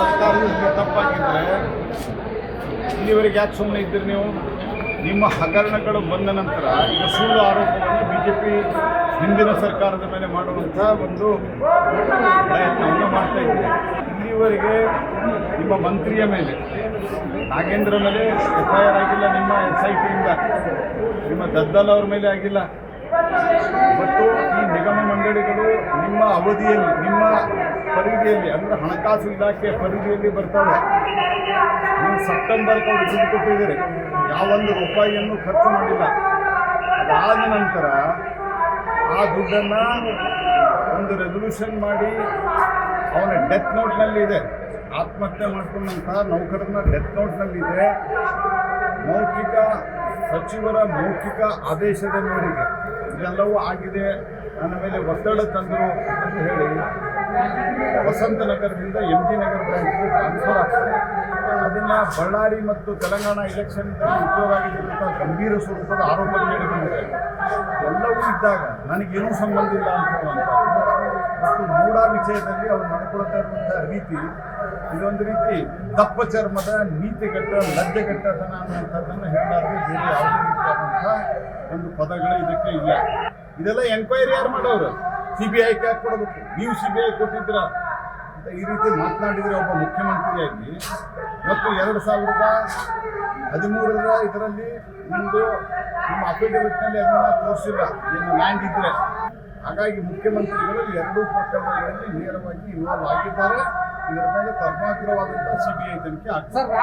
ಸರ್ಕಾರದಿಂದ ತಪ್ಪಾಗಿದ್ದರೆ ಇಲ್ಲಿವರೆಗೆ ಯಾಕೆ ಸುಮ್ಮನೆ ಇದ್ದೀರಿ ನೀವು? ನಿಮ್ಮ ಹಗರಣಗಳು ಬಂದ ನಂತರ ಈಗ ಸುಳ್ಳು ಆರೋಪವನ್ನು ಬಿ ಜೆ ಪಿ ಹಿಂದಿನ ಸರ್ಕಾರದ ಮೇಲೆ ಮಾಡುವಂಥ ಒಂದು ಪ್ರಯತ್ನವನ್ನು ಮಾಡ್ತಾ ಇದ್ದೀರಿ. ಇಲ್ಲಿವರೆಗೆ ನಿಮ್ಮ ಮಂತ್ರಿಯ ಮೇಲೆ, ನಾಗೇಂದ್ರ ಮೇಲೆ ಎಫ್ ಐ ಆರ್ ಆಗಿಲ್ಲ, ನಿಮ್ಮ ಎಸ್ ಐ ಟಿಯಿಂದ ನಿಮ್ಮ ದದ್ದಲ್ ಅವ್ರ ಮೇಲೆ ಆಗಿಲ್ಲ. ಮತ್ತು ಈ ನಿಗಮ ಮಂಡಳಿಗಳು ನಿಮ್ಮ ಅವಧಿಯಲ್ಲಿ, ನಿಮ್ಮ ಪರಿಧಿಯಲ್ಲಿ, ಅಂದರೆ ಹಣಕಾಸು ಇಲಾಖೆ ಪರಿಧಿಯಲ್ಲಿ ಬರ್ತವೆ ನೀವು ಸೆಪ್ಟೆಂಬರ್ ಅವರು ದುಡ್ಡು ಕೊಟ್ಟಿದ್ದೀರಿ. ಯಾವೊಂದು ರೂಪಾಯಿಯನ್ನು ಖರ್ಚು ಮಾಡಿಲ್ಲ. ಅದಾದ ನಂತರ ಆ ದುಡ್ಡನ್ನು ಒಂದು ರೆಸೊಲ್ಯೂಷನ್ ಮಾಡಿ ಅವನ ಡೆತ್ ನೋಟ್ನಲ್ಲಿ ಇದೆ. ಆತ್ಮಹತ್ಯೆ ಮಾಡ್ಕೊಂಡಂಥ ನೌಕರನ ಡೆತ್ ನೋಟ್ನಲ್ಲಿ ಇದೆ. ಮೌಖಿಕ ಸಚಿವರ ಮೌಖಿಕ ಆದೇಶದ ಮೇರೆಗೆ ಇದೆಲ್ಲವೂ ಆಗಿದೆ. ನನ್ನ ಮೇಲೆ ಒತ್ತಡ ತಂದರು ಅಂತ ಹೇಳಿ. ವಸಂತ ನಗರದಿಂದ ಎಂ ಜಿ ನಗರ ಬ್ರಾಂಚ್ಗೆ ಟ್ರಾನ್ಸ್ಫರ್ ಆಗ್ತದೆ. ಅದನ್ನು ಬಳ್ಳಾರಿ ಮತ್ತು ತೆಲಂಗಾಣ ಇಲೆಕ್ಷನ್ನಲ್ಲಿ ಉಪಯೋಗ ಆಗಿರ್ತಕ್ಕಂಥ ಗಂಭೀರ ಸ್ವರೂಪದ ಆರೋಪಗಳು ಹೇಳಿ ಬಂದಿದೆ. ಎಲ್ಲವೂ ಇದ್ದಾಗ ನನಗೇನೂ ಸಂಬಂಧ ಇಲ್ಲ ಅಂತ ಮತ್ತು ಮೂಢ ವಿಷಯದಲ್ಲಿ ಅವ್ರು ನಡ್ಕೊಳ್ತಾ ಇರುವಂಥ ರೀತಿ, ಇದೊಂದು ರೀತಿ ದಪ್ಪ ಚರ್ಮದ ನೀತಿಗಟ್ಟ ಲಜ್ಜೆಗಟ್ಟತನ ಅನ್ನುವಂಥದ್ದನ್ನು ಹೇಳಲಾರದೆ ಬೇರೆ ಯಾವುದೇ ರೀತಿಯಾದಂಥ ಒಂದು ಪದಗಳು ಇದಕ್ಕೆ ಇಲ್ಲ. ಇದೆಲ್ಲ ಎನ್ಕ್ವೈರಿ ಯಾರು ಮಾಡೋರು? ಸಿ ಬಿ ಕೊಡಬೇಕು? ನೀವು ಸಿ ಬಿ ಕೊಟ್ಟಿದ್ದೀರ? ಅಂತ ಈ ರೀತಿ ಮಾತನಾಡಿದರೆ ಒಬ್ಬ ಮುಖ್ಯಮಂತ್ರಿಯಾಗಿ ಮತ್ತು ಎರಡು ಸಾವಿರದ ಹದಿಮೂರರ ಇದರಲ್ಲಿ ಒಂದು ನಿಮ್ಮ ಅಫಿಡವಿಟ್ನಲ್ಲಿ ಅದನ್ನು ತೋರಿಸಿಲ್ಲ. ಏನು ಲ್ಯಾಂಡ್ ಇದ್ದರೆ ಹಾಗಾಗಿ ಮುಖ್ಯಮಂತ್ರಿಗಳು ಎರಡೂ ಪ್ರಕರಣಗಳಲ್ಲಿ ನೇರವಾಗಿ ಇನ್ವಾಲ್ವ್ ಆಗಿದ್ದಾರೆ. ಇದರ ಮೇಲೆ ಕರ್ಮಾಗ್ರವಾದಂಥ ಸಿ ಬಿ ಐ ತನಿಖೆ ಆಗ್ತದೆ